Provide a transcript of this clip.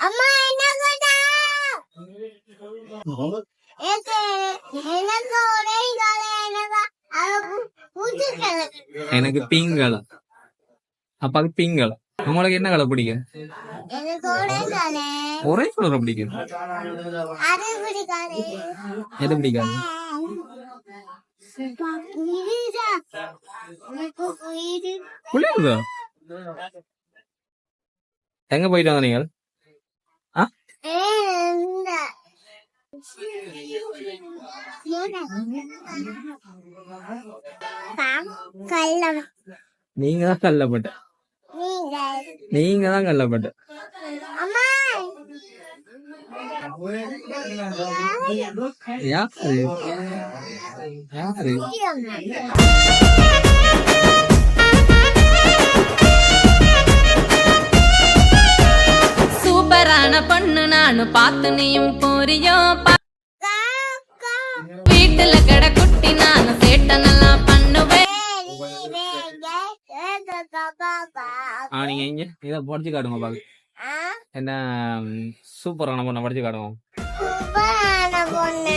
அம்மா என்ன கேட்டா? எனக்கு ஒரே காலை எனக்கு எனக்கு பிங்க் கலர் அப்பாவுக்கு பிங்க் கலர் உங்களுக்கு என்ன கலர் பிடிக்கும்? ஒரே காலை. ஒரே கலர் பிடிக்கும். எது பிடிக்காது? புரியுதா? எங்க போயிட்டு வந்த நீங்கள் நீங்க தான் கல்லப்பட்ட நீங்க தான் கல்லப்பட்ட யாரு? யாரு? சூப்பரான பொண்ணு. நானு பார்த்து நீயும் போறியோ? வீட்டுல கிட குட்டி நானு சேட்டை நல்லா பண்ணுவேன். நீங்க இங்க இதை படிச்சு காட்டுங்க பாக்கு என்ன சூப்பரான பொண்ணை படிச்சு காட்டுவோம் பொண்ணு